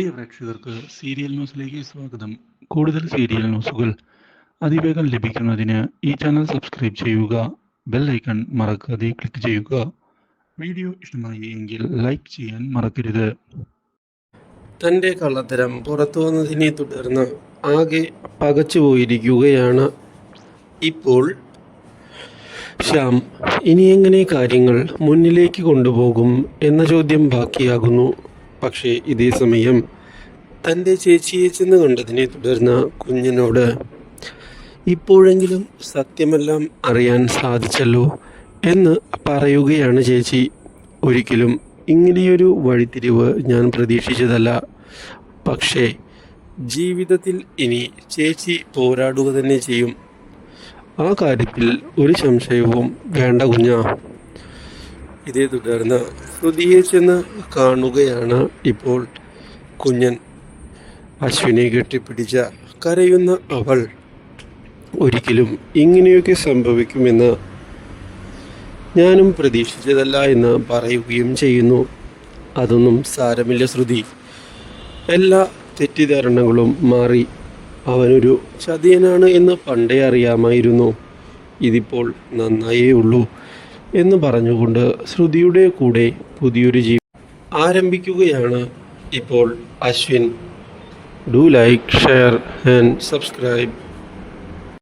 പ്രിയ പ്രേക്ഷകർക്ക് സീരിയൽ ന്യൂസിലേക്ക് സ്വാഗതം. കൂടുതൽ സീരിയൽ ന്യൂസുകൾ അതിവേഗം ലഭിക്കുന്നതിന് ഈ ചാനൽ സബ്സ്ക്രൈബ് ചെയ്യുക ബെൽ ഐക്കൺ മറക്കാതെ ക്ലിക്ക് ചെയ്യുക. വീഡിയോ ഇഷ്ടമായി എങ്കിൽ ലൈക്ക് ചെയ്യാൻ മറക്കരുത്. തന്റെ കള്ളത്തരം പുറത്തു വന്നതിനെ തുടർന്ന് ആകെ പകച്ചുപോയിരിക്കുകയാണ് ഇപ്പോൾ ശ്യാം ഇനി എങ്ങനെ കാര്യങ്ങൾ മുന്നിലേക്ക് കൊണ്ടുപോകും എന്ന ചോദ്യം ബാക്കിയാകുന്നു. പക്ഷേ ഇതേ സമയം തന്റെ ചേച്ചിയെ ചെന്ന് കണ്ടതിനെ തുടർന്ന് കുഞ്ഞിനോട് ഇപ്പോഴെങ്കിലും സത്യമെല്ലാം അറിയാൻ സാധിച്ചല്ലോ എന്ന് പറയുകയാണ് ചേച്ചി. ഒരിക്കലും ഇങ്ങനെയൊരു വഴിത്തിരിവ് ഞാൻ പ്രതീക്ഷിച്ചതല്ല. പക്ഷേ ജീവിതത്തിൽ ഇനി ചേച്ചി പോരാടുക തന്നെ ചെയ്യും. ആ കാര്യത്തിൽ ഒരു സംശയവും വേണ്ട കുഞ്ഞ. ഇതേ തുടർന്ന് ശ്രുതിയെ ചെന്ന് കാണുകയാണ് ഇപ്പോൾ കുഞ്ഞൻ. അശ്വിനെ കെട്ടിപ്പിടിച്ച കരയുന്ന അവൾ. ഒരിക്കലും ഇങ്ങനെയൊക്കെ സംഭവിക്കുമെന്ന് ഞാനും പ്രതീക്ഷിച്ചതല്ല എന്ന് പറയുകയും ചെയ്യുന്നു. അതൊന്നും സാരമില്ല ശ്രുതി. എല്ലാ തെറ്റിദ്ധാരണകളും മാറി. അവനൊരു ചതിയനാണ് എന്ന് പണ്ടേ അറിയാമായിരുന്നു. ഇതിപ്പോൾ നന്നായേ ഉള്ളൂ. എന്ന് പറഞ്ഞുകൊണ്ട് ശ്രുതിയുടെ കൂടെ പുതിയൊരു ജീവി ആരംഭിക്കുകയാണ് ഇപ്പോൾ Ashwin. Do like share and subscribe